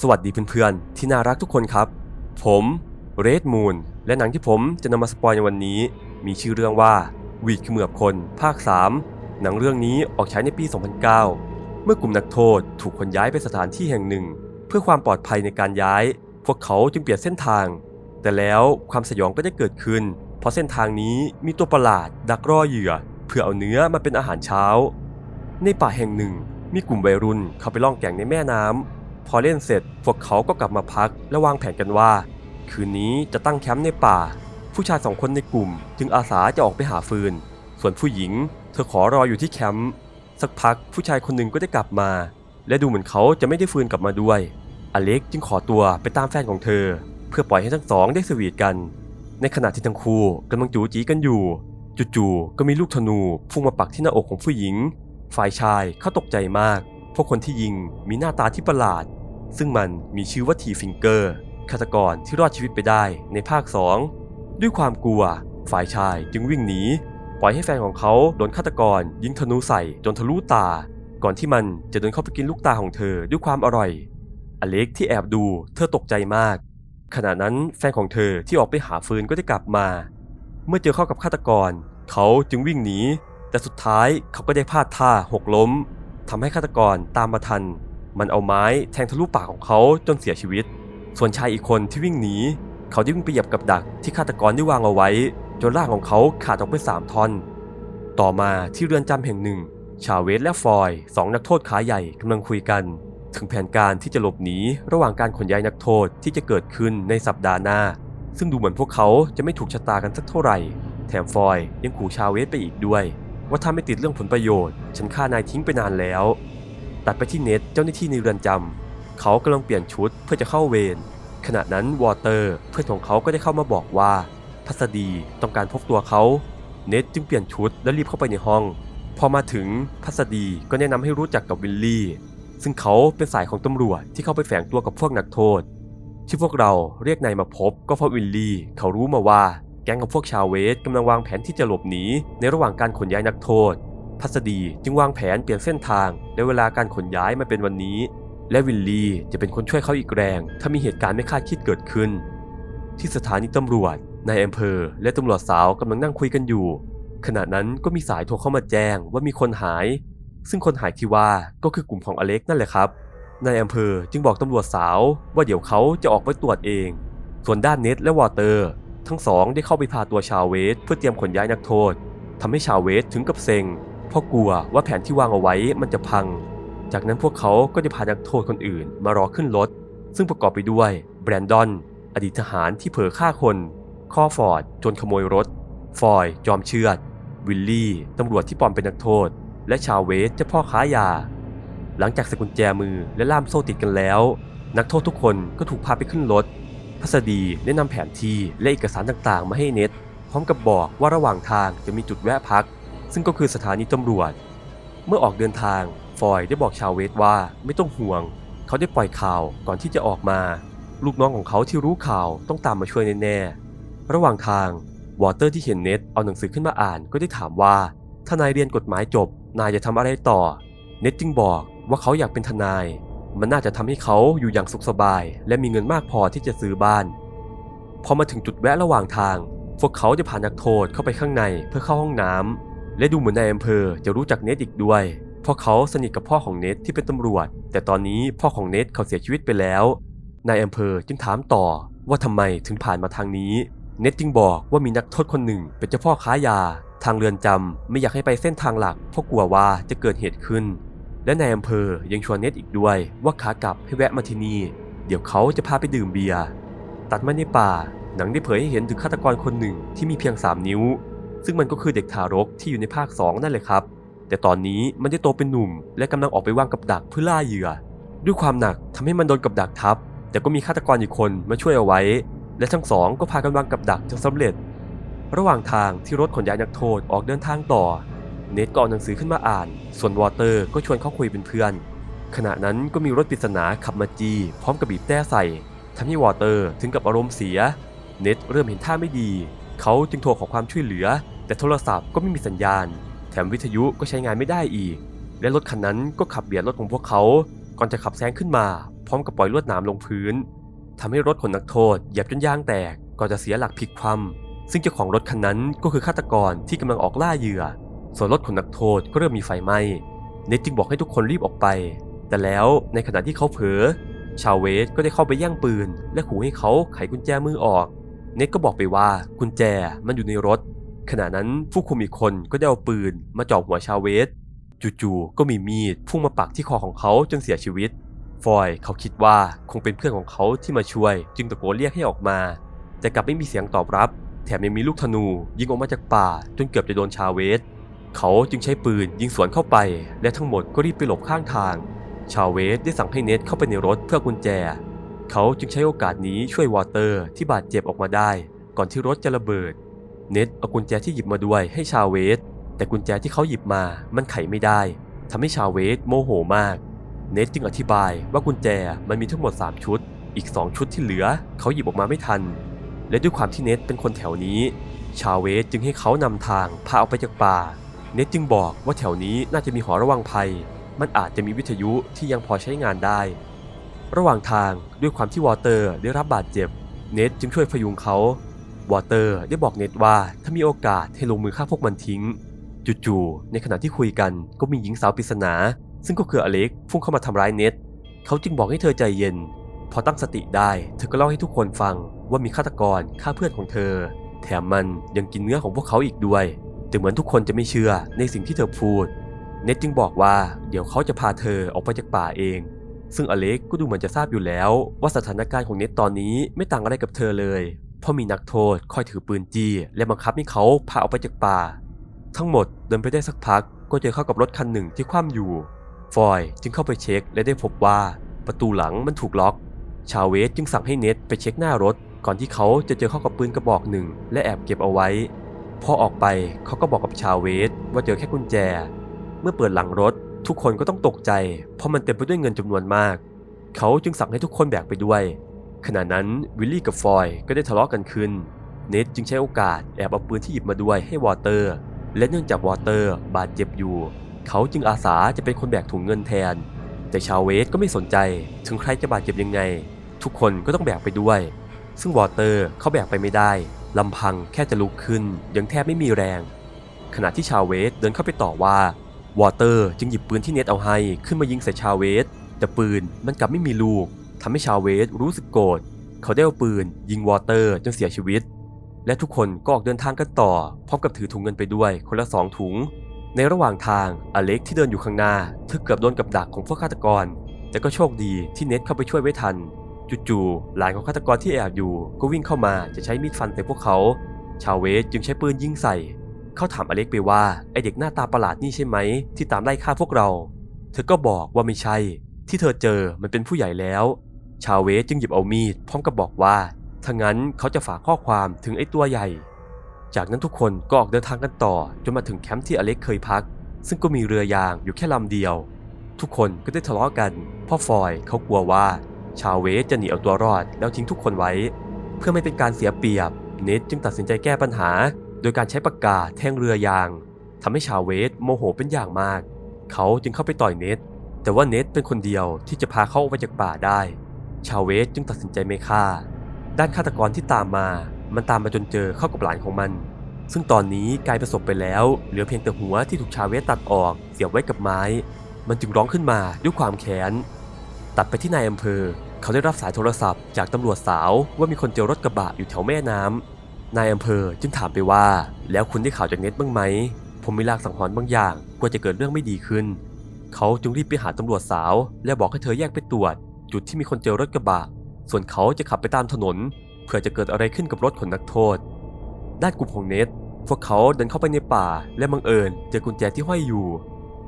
สวัสดีเพื่อนๆ ที่น่ารักทุกคนครับ ผมเรดมูนและหนังที่ผมจะนำมาสปอยในวันนี้ มีชื่อเรื่องว่าวีดเขมือบคน ภาค 3 หนังเรื่องนี้ออกฉายในปี 2009 เมื่อกลุ่มนักโทษถูกคนย้ายไปสถานที่แห่งหนึ่ง เพื่อความปลอดภัยในการย้าย พวกเขาจึงเปลี่ยนเส้นทาง แต่แล้วความสยองก็ได้เกิดขึ้น เพราะเส้นทางนี้มีตัวประหลาด ดักรอเหยื่อ เพื่อเอาเนื้อมาเป็นอาหารเช้า ในป่าแห่งหนึ่ง มีกลุ่มวัยรุ่นเข้าไปล่องแก่งในแม่น้ำ พอเล่นเสร็จพวกเขาก็กลับมาพักและวางแผนกันว่า คืนนี้จะตั้งแคมป์ในป่า ผู้ชายสองคนในกลุ่ม จึงอาสาจะออกไปหาฟืน ส่วนผู้หญิง เธอขอรออยู่ที่แคมป์สักพักผู้ชายคนหนึ่งก็ได้กลับมา และดูเหมือนเขาจะไม่ได้ฟืนกลับมาด้วย อเล็กจึงขอตัวไปตามแฟนของเธอ เพื่อปล่อยให้ทั้งสองได้สวีทกัน ในขณะที่ทั้งคู่กำลังจูจีกันอยู่จู่ๆก็มีลูกธนูพุ่งมาปักที่หน้าอกของผู้หญิง ฝ่ายชายเขาตกใจมาก พราะคนที่ยิงมีหน้าตาที่ประหลาด ซึ่งมันมีชื่อว่าทีฟิงเกอร์ฆาตกรที่รอดชีวิตไปได้ในภาค 2 ด้วยความกลัว ฝ่ายชายจึงวิ่งหนี ปล่อยให้แฟนของเขาโดนฆาตกร ยิงธนูใส่จนทะลุตา ก่อนที่มันจะเดินเข้าไปกินลูกตาของเธอด้วยความอร่อย อเล็กที่แอบดูเธอตกใจมาก ขณะนั้นแฟนของเธอที่ออกไปหาฟืนก็ได้กลับมา เมื่อเจอเข้ากับฆาตกร เขาจึงวิ่งหนี แต่สุดท้ายเขาก็ได้พลาดท่าหกล้ม ทำให้ฆาตกรตามมาทัน มันเอาไม้แทงทะลุปากของเขาจนเสียชีวิต ส่วนชายอีกคนที่วิ่งหนี เขาได้วิ่งไปเหยียบกับดักที่ฆาตกรได้วางเอาไว้ จนร่างของเขาขาดออกไปสามท่อน ต่อมาที่เรือนจำแห่งหนึ่ง ชาเวสและฟอยสองนักโทษขาใหญ่กำลังคุยกัน ถึงแผนการที่จะหลบหนีระหว่างการขนย้ายนักโทษที่จะเกิดขึ้นในสัปดาห์หน้า ซึ่งดูเหมือนพวกเขาจะไม่ถูกชะตากันสักเท่าไหร่ แถมฟอยยังขู่ชาเวสไปอีกด้วย ว่าถ้าไม่ติดเรื่องผลประโยชน์ ฉันฆ่านายทิ้งไปนานแล้ว ตัดไปที่เน็ตเจ้าหน้าที่ในเรือนจำเขากำลังเปลี่ยนชุดเพื่อจะเข้าเวรขณะนั้นวอเตอร์เพื่อนของเขาก็ได้เข้ามาบอกว่าพัสดีต้องการพบตัวเขาเน็ตจึงเปลี่ยนชุดและรีบเข้าไปในห้อง พอมาถึงพัสดีก็แนะนำให้รู้จักกับวิลลี่ ซึ่งเขาเป็นสายของตำรวจที่เข้าไปแฝงตัวกับพวกนักโทษ ที่พวกเราเรียกนายมาพบก็เพราะวิลลี่เขารู้มาว่า แก๊งของพวกชาวเวสกำลังวางแผนที่จะหลบหนีในระหว่างการขนย้ายนักโทษ พัสดีจึงวางแผนเปลี่ยนเส้นทางและเวลาการขนย้ายมาเป็นวันนี้ และวิลลี่จะเป็นคนช่วยเขาอีกแรง ถ้ามีเหตุการณ์ไม่คาดคิดเกิดขึ้น ที่สถานีตำรวจนายอำเภอ และตำรวจสาวกำลังนั่งคุยกันอยู่ ขณะนั้นก็มีสายโทรเข้ามาแจ้งว่ามีคนหาย ซึ่งคนหายที่ว่าก็คือกลุ่มของอเล็กนั่นแหละครับนายอำเภอจึงบอกตำรวจสาวว่าเดี๋ยวเขาจะออกไปตรวจเอง ส่วนด้านเน็ตและวอเตอร์ ทั้งสองได้เข้าไปพาตัวชาวเวสเพื่อเตรียมขนย้ายนักโทษทำให้ชาวเวสถึงกับเซ็งเพราะกลัวว่าแผนที่วางเอาไว้มันจะพัง จากนั้นพวกเขาก็จะพานักโทษคนอื่นมารอขึ้นรถ ซึ่งประกอบไปด้วยแบรนดอน อดีตทหารที่เผลอฆ่าคนคอฟอร์ดจนขโมยรถ ฟอย จอมเชือด วิลลี่ ตำรวจที่ปลอมเป็นนักโทษ และชาวเวสเจ้าพ่อค้ายา หลังจากสกุญแจมือและล่ามโซ่ติดกันแล้ว นักโทษทุกคนก็ถูกพาไปขึ้นรถ พัสดีได้นำแผนที่และเอกสารต่างๆ มาให้เน็ตพร้อมกับบอกว่าระหว่างทางจะมีจุดแวะพัก ซึ่งก็คือสถานีตำรวจ เมื่อออกเดินทาง ฟอยได้บอกชาวเวสว่าไม่ต้องห่วง เขาได้ปล่อยข่าวก่อนที่จะออกมา ลูกน้องของเขาที่รู้ข่าวต้องตามมาช่วยแน่ๆระหว่างทางวอเตอร์ที่เห็นเน็ตเอาหนังสือขึ้นมาอ่านก็ได้ถามว่าถ้านายเรียนกฎหมายจบ นายจะทำอะไรต่อ เน็ตจึงบอกว่าเขาอยากเป็นทนาย มันน่าจะทำให้เขาอยู่อย่างสุขสบาย และมีเงินมากพอที่จะซื้อบ้าน พอมาถึงจุดแวะระหว่างทาง พวกเขาจะพานนักโทษเข้าไปข้างในเพื่อเข้าห้องน้ำและดูเหมือนนายอำเภอจะรู้จักเนทอีกด้วย เพราะเขาสนิทกับพ่อของเนทที่เป็นตำรวจ แต่ตอนนี้พ่อของเนทเขาเสียชีวิตไปแล้ว นายอำเภอจึงถามต่อว่าทำไมถึงผ่านมาทางนี้ เนทจึงบอกว่ามีนักโทษคนหนึ่งเป็นเจ้าพ่อค้ายา ทางเรือนจำไม่อยากให้ไปเส้นทางหลักเพราะกลัวว่าจะเกิดเหตุขึ้น และนายอำเภอยังชวนเนทอีกด้วยว่าขากลับให้แวะมาที่นี่ เดี๋ยวเขาจะพาไปดื่มเบียร์ตัดมาในป่า หนังได้เผยให้เห็นถึงฆาตกรคนหนึ่งที่มีเพียง 3 นิ้ว ซึ่งมันก็คือเด็กทารกที่อยู่ในภาค 2 นั่นแหละครับ แต่ตอนนี้มันได้โตเป็นหนุ่ม และกำลังออกไปวางกับดักเพื่อล่าเหยื่อ ด้วยความหนักทำให้มันโดนกับดักทับ แต่ก็มีฆาตกรอีกคนมาช่วยเอาไว้ และทั้งสองก็พากันวางกับดักจนสำเร็จ ระหว่างทางที่รถขนย้ายนักโทษออกเดินทางต่อ เนทก็เอาหนังสือขึ้นมาอ่าน ส่วนวอเตอร์ก็ชวนเขาคุยเป็นเพื่อน ขณะนั้นก็มีรถปริศนาขับมาจีพร้อมกับบีบแต้ใส่ทำให้วอเตอร์ถึงกับอารมณ์เสีย เน็ตเริ่มเห็นท่าไม่ดี เขาจึงโทรขอความช่วยเหลือ แต่โทรศัพท์ก็ไม่มีสัญญาณ แถมวิทยุก็ใช้งานไม่ได้อีก และรถคันนั้นก็ขับเบียดรถของพวกเขา ก่อนจะขับแซงขึ้นมา พร้อมกับปล่อยลวดหนามลงพื้นทำให้รถขนนักโทษเหยียบจนยางแตกก่อนจะเสียหลักพลิกคว่ำซึ่งเจ้าของรถคันนั้นก็คือฆาตกรที่กำลังออกล่าเหยื่อ ส่วนรถขนนักโทษก็เริ่มมีไฟไหม้ เนทจึงบอกให้ทุกคนรีบออกไป แต่แล้วในขณะที่เขาเผลอ ชาวเวสก็ได้เข้าไปแย่งปืน และขู่ให้เขาไขกุญแจมือออก เนทก็บอกไปว่ากุญแจมันอยู่ในรถ ขณะนั้นผู้คุมอีกคนก็ได้เอาปืน มาจ่อหัวชาวเวส จู่ๆ ก็มีมีดพุ่งมาปักที่คอของเขาจนเสียชีวิต ฟอยเขาคิดว่าคงเป็นเพื่อนของเขาที่มาช่วย จึงตะโกนเรียกให้ออกมา แต่กลับไม่มีเสียงตอบรับ แถมยังมีลูกธนูยิงออกมาจากป่าจนเกือบจะโดนชาเวส เขาจึงใช้ปืนยิงสวนเข้าไป และทั้งหมดก็รีบไปหลบข้างทาง ชาเวสได้สั่งให้เนทเข้าไปในรถเพื่อกุญแจ เขาจึงใช้โอกาสนี้ช่วยวอเตอร์ที่บาดเจ็บออกมาได้ ก่อนที่รถจะระเบิด เน็ตเอากุญแจที่หยิบมาด้วยให้ชาเวส แต่กุญแจที่เขาหยิบมามันไขไม่ได้ทำให้ชาเวสโมโหมาก เนทจึงอธิบายว่ากุญแจมันมีทั้งหมด 3 ชุด อีก 2 ชุดที่เหลือ เขาหยิบออกมาไม่ทัน และด้วยความที่เนทเป็นคนแถวนี้ ชาเวสจึงให้เขานำทางพาออกไปจากป่า เนทจึงบอกว่าแถวนี้น่าจะมีหอระวังภัย มันอาจจะมีวิทยุที่ยังพอใช้งานได้ ระหว่างทางด้วยความที่วอเตอร์ได้รับบาดเจ็บ เนทจึงช่วยพยุงเขา วอเตอร์ได้บอกเน็ตว่าถ้ามีโอกาสให้ลงมือฆ่าพวกมันทิ้ง จู่ๆ ในขณะที่คุยกันก็มีหญิงสาวปริศนา ซึ่งก็คืออเล็กพุ่งเข้ามาทำร้ายเน็ต เขาจึงบอกให้เธอใจเย็น พอตั้งสติได้ เธอก็เล่าให้ทุกคนฟังว่ามีฆาตกรฆ่าเพื่อนของเธอ แถมมันยังกินเนื้อของพวกเขาอีกด้วย แต่เหมือนทุกคนจะไม่เชื่อในสิ่งที่เธอพูด เน็ตจึงบอกว่าเดี๋ยวเขาจะพาเธอออกไปจากป่าเอง ซึ่งอเล็กก็ดูเหมือนจะทราบอยู่แล้ว ว่าสถานการณ์ของเน็ตตอนนี้ไม่ต่างอะไรกับเธอเลย เพราะมีนักโทษคอยถือปืนจี้และบังคับให้เขาพาออกไปจากป่า ทั้งหมดเดินไปได้สักพัก ก็เจอเข้ากับรถคันหนึ่งที่คว่ำอยู่ ฟอยจึงเข้าไปเช็คและได้พบว่าประตูหลังมันถูกล็อก ชาวเวสจึงสั่งให้เน็ตไปเช็คหน้ารถ ก่อนที่เขาจะเจอเข้ากับปืนกระบอกหนึ่งและแอบเก็บเอาไว้ พอออกไปเขาก็บอกกับชาวเวสว่าเจอแค่กุญแจ เมื่อเปิดหลังรถทุกคนก็ต้องตกใจ เพราะมันเต็มไปด้วยเงินจำนวนมาก เขาจึงสั่งให้ทุกคนแบกไปด้วย ขณะนั้นวิลลี่กับฟอยก็ได้ทะเลาะกันขึ้น เนทจึงใช้โอกาสแอบเอาปืนที่หยิบมาด้วยให้วอเตอร์ และเนื่องจากวอเตอร์บาดเจ็บอยู่ เขาจึงอาสาจะเป็นคนแบกถุงเงินแทน แต่ชาวเวสก็ไม่สนใจ ถึงใครจะบาดเจ็บยังไง ทุกคนก็ต้องแบกไปด้วย ซึ่งวอเตอร์เขาแบกไปไม่ได้ ลำพังแค่จะลุกขึ้นยังแทบไม่มีแรง ขณะที่ชาวเวสเดินเข้าไปต่อว่าวอเตอร์จึงหยิบปืนที่เนทเอาให้ขึ้นมายิงใส่ชาวเวส แต่ปืนมันกลับไม่มีลูกทำให้ชาวเวสรู้สึกโกรธเขาได้เอาปืน ยิงวอเตอร์จนเสียชีวิต และทุกคนก็ออกเดินทางกันต่อ พร้อมกับถือถุงเงินไปด้วย คนละสองถุง ในระหว่างทางอเล็กที่เดินอยู่ข้างหน้าเธอเกือบโดนกับดักของพวกฆาตกร แต่ก็โชคดีที่เน็ตเข้าไปช่วยไว้ทัน จู่ๆหลานของฆาตกรที่แอบอยู่ก็วิ่งเข้ามาจะใช้มีดฟันใส่พวกเขา ชาวเวสจึงใช้ปืนยิงใส่ เขาถามอเล็กไปว่าไอเด็กหน้าตาประหลาดนี่ใช่ไหม ที่ตามไล่ฆ่าพวกเรา เธอก็บอกว่าไม่ใช่ ที่เธอเจอมันเป็นผู้ใหญ่แล้ว ชาวเวสจึงหยิบเอามีดพร้อมกับบอกว่าถ้างั้นเขาจะฝากข้อความถึงไอตัวใหญ่ จากนั้นทุกคนก็ออกเดินทางกันต่อ จนมาถึงแคมป์ที่อเล็กเคยพัก ซึ่งก็มีเรือยางอยู่แค่ลำเดียว ทุกคนก็ได้ทะเลาะกัน พ่อฟอยเขากลัวว่า ชาวเวสจะหนีเอาตัวรอดแล้วทิ้งทุกคนไว้ เพื่อไม่เป็นการเสียเปรียบ เนทจึงตัดสินใจแก้ปัญหา โดยการใช้ปากกาแท่งเรือยางทำให้ชาวเวสโมโหเป็นอย่างมาก เขาจึงเข้าไปต่อยเนทแต่ว่าเนทเป็นคนเดียวที่จะพาเขาออกไปจากป่าได้ ชาวเวสจึงตัดสินใจไม่ฆ่า ด้านฆาตกรที่ตามมา มันตามมาจนเจอเข้ากับหลานของมัน ซึ่งตอนนี้กลายเป็นศพไปแล้ว เหลือเพียงแต่หัวที่ถูกชาวเวสตัดออก เสียบไว้กับไม้ มันจึงร้องขึ้นมาด้วยความแค้น ตัดไปที่นายอำเภอ เขาได้รับสายโทรศัพท์จากตำรวจสาวว่ามีคนเจอรถกระบะอยู่แถวแม่น้ำนายอำเภอจึงถามไปว่า แล้วคุณได้ข่าวจากเน็ตบ้างไหม ผมมีลางสังหรณ์บางอย่างกลัวจะเกิดเรื่องไม่ดีขึ้น เขาจึงรีบไปหาตำรวจสาว และบอกให้เธอแยกไปตรวจ จุดที่มีคนเจอรถกระบะ ส่วนเขาจะขับไปตามถนนเพื่อจะเกิดอะไรขึ้นกับรถขนนักโทษ ด้านกลุ่มของเน็ตพวกเขาเดินเข้าไปในป่าและบังเอิญเจอกุญแจที่ห้อยอยู่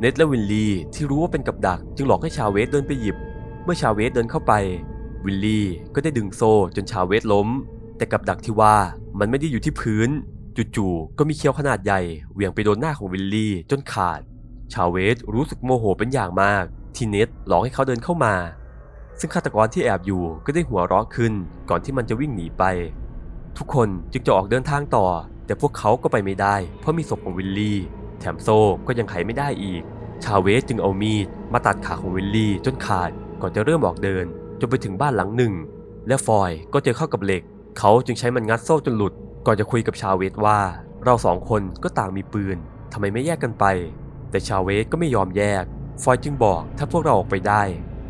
เน็ตและวินลีที่รู้ว่าเป็นกับดักจึงหลอกให้ชาเวสเดินไปหยิบ เมื่อชาเวสเดินเข้าไป วิลลี่ก็ได้ดึงโซ่จนชาเวสล้ม แต่กับดักที่ว่ามันไม่ได้อยู่ที่พื้น จู่ๆก็มีเคี้ยวขนาดใหญ่เหวี่ยงไปโดนหน้าของวิลลี่จนขาด ชาเวสรู้สึกโมโหเป็นอย่างมาก ที่เน็ตหลอกให้เขาเดินเข้ามา ซึ่งฆาตกรที่แอบอยู่ก็ได้หัวเราะขึ้น ก่อนที่มันจะวิ่งหนีไป ทุกคนจึงจะออกเดินทางต่อ แต่พวกเขาก็ไปไม่ได้ เพราะมีศพของวิลลี่ แถมโซ่ก็ยังไขไม่ได้อีก ชาเวสจึงเอามีดมาตัดขาของวิลลี่จนขาด ก่อนจะเริ่มออกเดินจนไปถึงบ้านหลังหนึ่ง และฟอยก็เจอเข้ากับเหล็ก เขาจึงใช้มันงัดโซ่จนหลุด ก่อนจะคุยกับชาเวสว่า เราสองคนก็ต่างมีปืนทำไมไม่แยกกันไป แต่ชาเวสก็ไม่ยอมแยก ฟอยจึงบอกถ้าพวกเราออกไปได้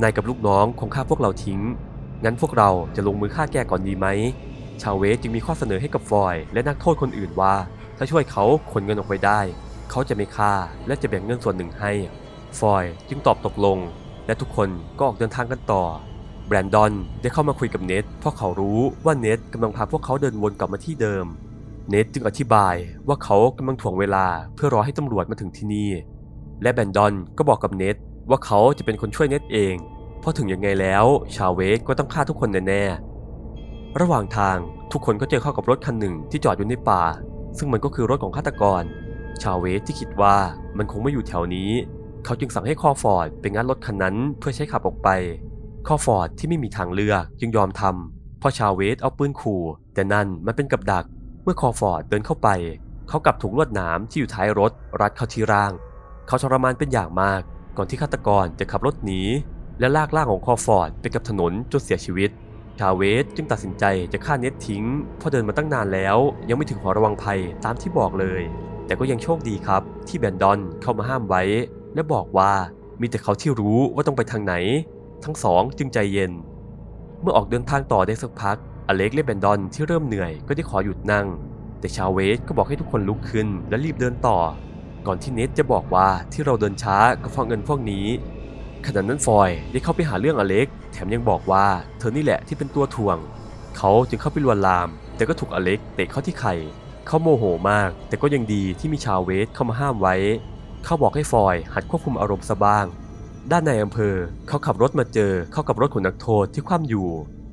นายกับลูกน้องคงฆ่าพวกเราทิ้ง งั้นพวกเราจะลงมือฆ่าแกก่อนดีไหม ชาเวสจึงมีข้อเสนอให้กับฟอยและนักโทษคนอื่นว่า ถ้าช่วยเขาขนเงินออกไปได้ เขาจะไม่ฆ่าและจะแบ่งเงินส่วนหนึ่งให้ ฟอยจึงตอบตกลง และทุกคนก็ออกเดินทางกันต่อ แบรนดอนได้เข้ามาคุยกับเนทเพราะเขารู้ว่าเนทกำลังพาพวกเขาเดินวนกลับมาที่เดิม เนทจึงอธิบายว่าเขากำลังถ่วงเวลาเพื่อรอให้ตำรวจมาถึงที่นี่ และแบรนดอนก็บอกกับเนทว่าเขาจะเป็นคนช่วยเนทเอง เพราะถึงยังไงแล้วชาเวสก็ต้องฆ่าทุกคนแน่ๆระหว่างทางทุกคนก็เจอเข้ากับรถคันหนึ่งที่จอดอยู่ในป่า ซึ่งมันก็คือรถของฆาตกร ชาเวสที่คิดว่ามันคงไม่อยู่แถวนี้ เขาจึงสั่งให้คอฟอร์ดไปงัดรถคันนั้นเพื่อใช้ขับออกไป คอฟอร์ดที่ไม่มีทางเลือกจึงยอมทำเพราะชาเวสเอาปืนขู่ แต่นั่นมันเป็นกับดัก เมื่อคอฟอร์ดเดินเข้าไป เขากับถูกลวดหนามที่อยู่ท้ายรถรัดเข้าที่ร่าง เขาทรมานเป็นอย่างมาก ก่อนที่ฆาตกรจะขับรถหนีและลากร่างของคอฟอร์ดไปกับถนนจนเสียชีวิต ชาเวสจึงตัดสินใจจะฆ่าเน็ตทิ้งเพราะเดินมาตั้งนานแล้ว ยังไม่ถึงหอระวังภัยตามที่บอกเลย แต่ก็ยังโชคดีครับที่แบนดอนเข้ามาห้ามไว้ และบอกว่ามีแต่เขาที่รู้ว่าต้องไปทางไหน ทั้งสองจึงใจเย็น เมื่อออกเดินทางต่อได้สักพัก อเล็กและแบนดอนที่เริ่มเหนื่อยก็ได้ขอหยุดนั่ง แต่ชาวเวสก็บอกให้ทุกคนลุกขึ้นและรีบเดินต่อ ก่อนที่เนทจะบอกว่าที่เราเดินช้าก็เพราะเงินพวกนี้ขณะนั้นฟอยได้เข้าไปหาเรื่องอเล็ก แถมยังบอกว่าเธอนี่แหละที่เป็นตัวถ่วง เขาจึงเข้าไปลวนลาม แต่ก็ถูกอเล็กเตะเข้าที่ไข่เขาโมโหมาก แต่ก็ยังดีที่มีชาวเวสเข้ามาห้ามไว้ เขาบอกให้ฟอยหัดควบคุมอารมณ์ซะบ้าง ด้านในอำเภอเขาขับรถมาเจอเข้ากับรถของนักโทษที่คว่ำอยู่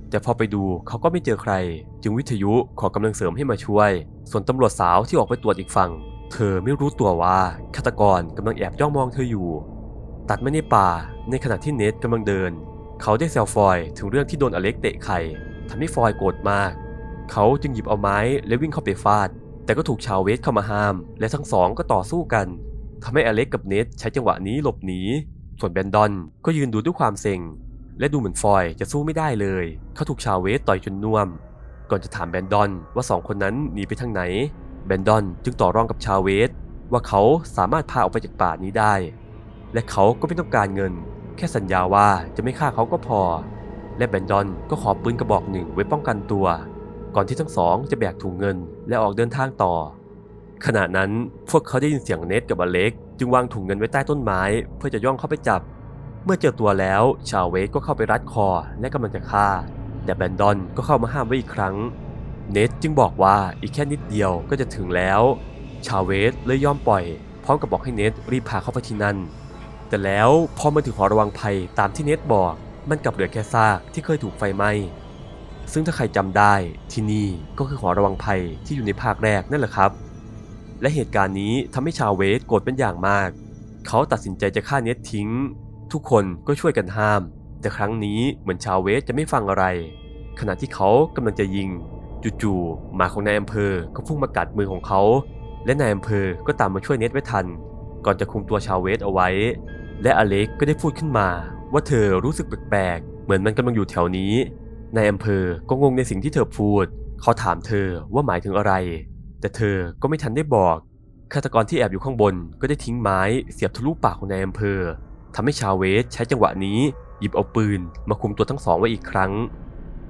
แต่พอไปดูเขาก็ไม่เจอใคร จึงวิทยุขอกำลังเสริมให้มาช่วย ส่วนตำรวจสาวที่ออกไปตรวจอีกฝั่ง เธอไม่รู้ตัวว่าฆาตกรกำลังแอบย่องมองเธออยู่ ตัดไมาในป่า ในขณะที่เนทกำลังเดิน เขาได้แซวฟอยถึงเรื่องที่โดนอเล็กเตะไข่ทำให้ฟอยโกรธมาก เขาจึงหยิบเอาไม้และวิ่งเข้าไปฟาด แต่ก็ถูกชาวเวสเข้ามาห้าม และทั้งสองก็ต่อสู้กัน ทำให้อเล็กกับเนทใช้จังหวะนี้หลบหนี ส่วนแบนดอนก็ยืนดูด้วยความเซ็ง และดูเหมือนฟอยจะสู้ไม่ได้เลย เขาถูกชาวเวสต่อยจนน่วม ก่อนจะถามแบนดอนว่าสองคนนั้นหนีไปทางไหน แบนดอนจึงต่อรองกับชาวเวสว่าเขาสามารถพาออกไปจากป่านี้ได้ และเขาก็ไม่ต้องการเงิน แค่สัญญาว่าจะไม่ฆ่าเขาก็พอ และแบนดอนก็ขอปืนกระบอกหนึ่งไว้ป้องกันตัว ก่อนที่ทั้งสองจะแบกถุงเงินและออกเดินทางต่อ ขณะนั้นพวกเขาได้ยินเสียงเนทกับอเล็ก จึงวางถุงเงินไว้ใต้ต้นไม้ เพื่อจะย่องเข้าไปจับ เมื่อเจอตัวแล้วชาวเวสก็เข้าไปรัดคอและกำลังจะฆ่า แต่แบนดอนก็เข้ามาห้ามไว้อีกครั้ง เนทจึงบอกว่าอีกแค่นิดเดียวก็จะถึงแล้ว ชาวเวสเลยยอมปล่อย พร้อมกับบอกให้เนทรีบพาเข้าไปที่นั่น แต่แล้วพอมาถึงหอระวังภัยตามที่เนทบอกมันกลับเหลือแค่ซากที่เคยถูกไฟไหม้ซึ่งถ้าใครจำได้ที่นี่ก็คือหอระวังภัยที่อยู่ในภาคแรกนั่นแหละครับ และเหตุการณ์นี้ทำให้ชาวเวสโกรธเป็นอย่างมาก เขาตัดสินใจจะฆ่าเนททิ้ง ทุกคนก็ช่วยกันห้าม แต่ครั้งนี้เหมือนชาวเวสจะไม่ฟังอะไร ขณะที่เขากำลังจะยิง จู่ๆหมาของนายอำเภอก็พุ่งมากัดมือของเขา และนายอำเภอก็ตามมาช่วยเนทไว้ทัน ก่อนจะคุมตัวชาวเวสเอาไว้ และอเล็กก็ได้พูดขึ้นมา ว่าเธอรู้สึกแปลกๆเหมือนมันกำลังอยู่แถวนี้นายอำเภอก็งงในสิ่งที่เธอพูด เขาถามเธอว่าหมายถึงอะไร แต่เธอก็ไม่ทันได้บอกฆาตกรที่แอบอยู่ข้างบนก็ได้ทิ้งไม้เสียบทะลุปากของนายอำเภอทำให้ชาวเวสใช้จังหวะนี้ หยิบเอาปืน มาคุมตัวทั้งสองไว้อีกครั้ง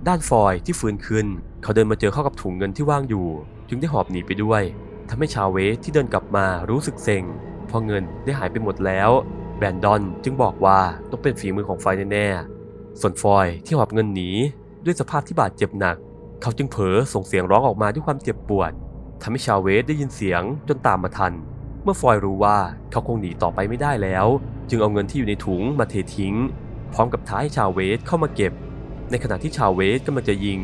ด้านฟอยที่ฟื้นขึ้น เขาเดินมาเจอเข้ากับถุงเงินที่ว่างอยู่ จึงได้หอบหนีไปด้วยทำให้ชาวเวสที่เดินกลับมารู้สึกเซ็งเพราะเงินได้หายไปหมดแล้ว แบรนดอนจึงบอกว่าต้องเป็นฝีมือของฟอยแน่ๆส่วนฟอยที่หอบเงินหนีด้วยสภาพที่บาดเจ็บหนัก เขาจึงเผลอส่งเสียงร้องออกมาด้วยความเจ็บปวด ทำให้ชาวเวสได้ยินเสียงจนตามมาทัน เมื่อฟอยรู้ว่าเขาคงหนีต่อไปไม่ได้แล้ว จึงเอาเงินที่อยู่ในถุงมาเททิ้ง พร้อมกับท้าให้ชาวเวสเข้ามาเก็บ ในขณะที่ชาวเวสกำลังจะยิง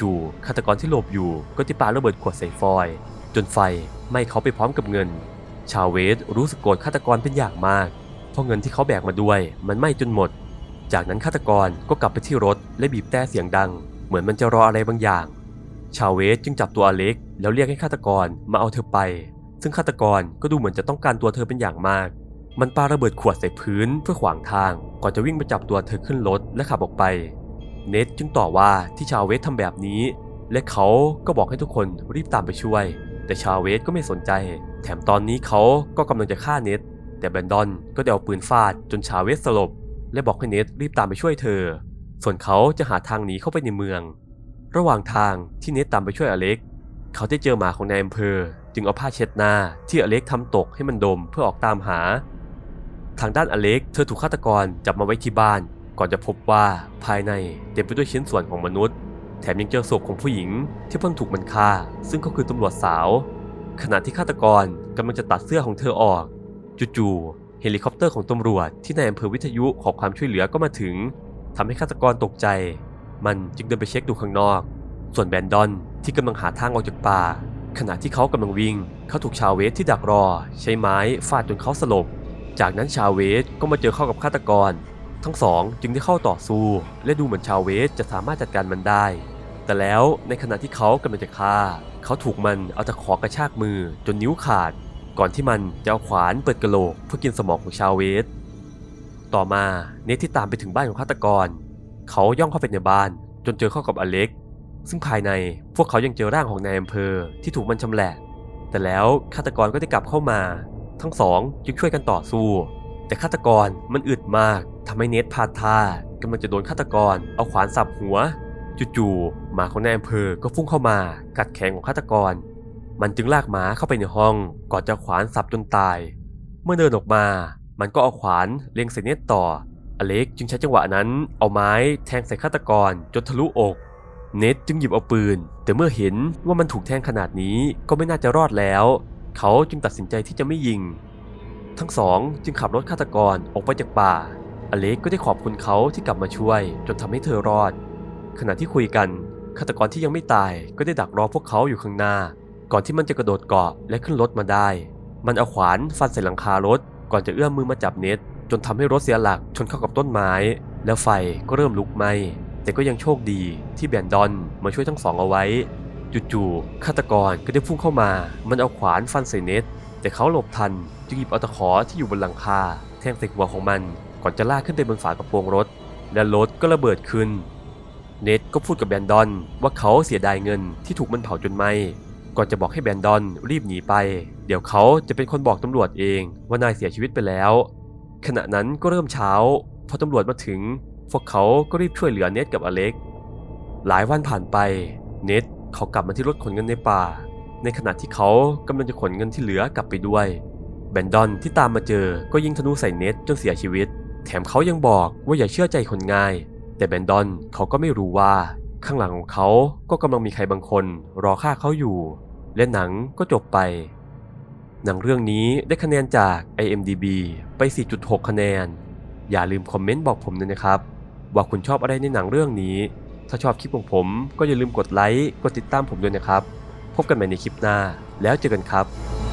จู่ๆฆาตกรที่หลบอยู่ก็ที่ปาระเบิดขวดใส่ฟอย จนไฟไหม้เขาไปพร้อมกับเงิน ชาวเวสรู้สึกโกรธฆาตกรเป็นอย่างมาก เพราะเงินที่เขาแบกมาด้วยมันไหม้จนหมด จากนั้นฆาตกรก็กลับไปที่รถและบีบแต้เสียงดัง เหมือนมันจะรออะไรบางอย่าง ชาวเวสจึงจับตัวอเล็กแล้วเรียกให้ฆาตกรมาเอาเธอไป ซึ่งฆาตกรก็ดูเหมือนจะต้องการตัวเธอเป็นอย่างมาก มันปาระเบิดขวดใส่พื้นเพื่อขวางทาง ก่อนจะวิ่งไปจับตัวเธอขึ้นรถและขับออกไป เนทจึงต่อว่าที่ชาวเวสทำแบบนี้ และเขาก็บอกให้ทุกคนรีบตามไปช่วย แต่ชาวเวสก็ไม่สนใจ แถมตอนนี้เขาก็กำลังจะฆ่าเนทแต่แบนดอนก็ได้เอาปืนฟาดจนชาวเวสสลบ และบอกให้เนทรีบตามไปช่วยเธอ ส่วนเขาจะหาทางหนีเข้าไปในเมือง ระหว่างทางที่เนทตามไปช่วยอเล็ก เขาได้เจอหมาของนายอำเภอ จึงเอาผ้าเช็ดหน้าที่อเล็กทำตกให้มันดมเพื่อออกตามหา ทางด้านอเล็กเธอถูกฆาตกรจับมาไว้ที่บ้าน ก่อนจะพบว่าภายในเต็มไปด้วยชิ้นส่วนของมนุษย์ แถมยังเจอศพของผู้หญิงที่เพิ่งถูกมันฆ่า ซึ่งก็คือตำรวจสาว ขณะที่ฆาตกรกำลังจะตัดเสื้อของเธอออกจู่ๆเฮลิคอปเตอร์ของตำรวจที่นายอำเภอวิทยุขอความช่วยเหลือก็มาถึงทำให้ฆาตกรตกใจ มันจึงเดินไปเช็คดูข้างนอก ส่วนแบนดอนที่กำลังหาทางออกจากป่า ขณะที่เขากำลังวิ่ง เขาถูกชาวเวสที่ดักรอ ใช้ไม้ฟาดจนเขาสลบ จากนั้นชาวเวสก็มาเจอเข้ากับฆาตกร ทั้งสองจึงได้เข้าต่อสู้ และดูเหมือนชาวเวสจะสามารถจัดการมันได้ แต่แล้วในขณะที่เขากำลังจะฆ่า เขาถูกมันเอาตะขอกระชากมือจนนิ้วขาด ก่อนที่มันจะเอาขวานเปิดกระโหลกเพื่อกินสมองของชาวเวส ต่อมาเนทที่ตามไปถึงบ้านของฆาตกร เขาย่องเข้าไปในบ้าน จนเจอเข้ากับอเล็ก ซึ่งภายในพวกเขายังเจอร่างของนายอำเภอที่ถูกมันชำแหละ แต่แล้วฆาตกรก็ได้กลับเข้ามา ทั้งสองจึงช่วยกันต่อสู้ แต่ฆาตกรมันอึดมากทำให้เนทพาดท่ากำลังจะโดนฆาตกร เอาขวานสับหัวจู่ๆหมาของนายอำเภอก็พุ่งเข้ามากัดแขนของฆาตกร มันจึงลากหมาเข้าไปในห้องก่อนจะขวานสับจนตาย เมื่อเดินออกมา มันก็เอาขวานเล็งใส่เนตต่อ อเล็กจึงใช้จังหวะนั้นเอาไม้แทงใส่ฆาตกรจนทะลุอก เนทจึงหยิบเอาปืน แต่เมื่อเห็นว่ามันถูกแทงขนาดนี้ก็ไม่น่าจะรอดแล้ว เขาจึงตัดสินใจที่จะไม่ยิง ทั้งสองจึงขับรถฆาตกรออกไปจากป่า อเล็กก็ได้ขอบคุณเขาที่กลับมาช่วย จนทำให้เธอรอด ขณะที่คุยกันฆาตกรที่ยังไม่ตายก็ได้ดักรอพวกเขาอยู่ข้างหน้า ก่อนที่มันจะกระโดดเกาะและขึ้นรถมาได้ มันเอาขวานฟันใส่หลังคารถ ก่อนจะเอื้อมมือมาจับเน็ต จนทำให้รถเสียหลักชนเข้ากับต้นไม้ แล้วไฟก็เริ่มลุกไหม้แต่ก็ยังโชคดีที่แบนดอนมาช่วยทั้งสองเอาไว้จู่ๆฆาตกรก็ได้พุ่งเข้ามา มันเอาขวานฟันใส่เน็ตแต่เขาหลบทันจึงหยิบเอาตะขอที่อยู่บนหลังคา แทงใส่หัวของมัน ก่อนจะลากขึ้นไปบนฝากระโปรงรถ และรถก็ระเบิดขึ้น เน็ตก็พูดกับแบนดอนว่าเขาเสียดายเงินที่ถูกมันเผาจนไหมก่อนจะบอกให้แบนดอนรีบหนีไป เดี๋ยวเขาจะเป็นคนบอกตำรวจเองว่านายเสียชีวิตไปแล้ว ขณะนั้นก็เริ่มเช้า พอตำรวจมาถึง พวกเขาก็รีบช่วยเหลือเน็ตกับอเล็ก หลายวันผ่านไป เน็ตเขากลับมาที่รถขนเงินในป่า ในขณะที่เขากำลังจะขนเงินที่เหลือกลับไปด้วย แบนดอนที่ตามมาเจอ ก็ยิงธนูใส่เน็ตจนเสียชีวิต แถมเขายังบอกว่าอย่าเชื่อใจคนง่าย แต่แบนดอนเขาก็ไม่รู้ว่า ข้างหลังของเขาก็กำลังมีใครบางคน รอฆ่าเขาอยู่ และหนังก็จบไป หนังเรื่องนี้ได้คะแนนจาก IMDB ไป 4.6 คะแนน อย่าลืมคอมเมนต์บอกผมด้วยนะครับ ว่าคุณชอบอะไรในหนังเรื่องนี้ ถ้าชอบคลิปของผมก็อย่าลืมกดไลค์ กดติดตามผมด้วยนะครับ พบกันใหม่ในคลิปหน้า แล้วเจอกันครับ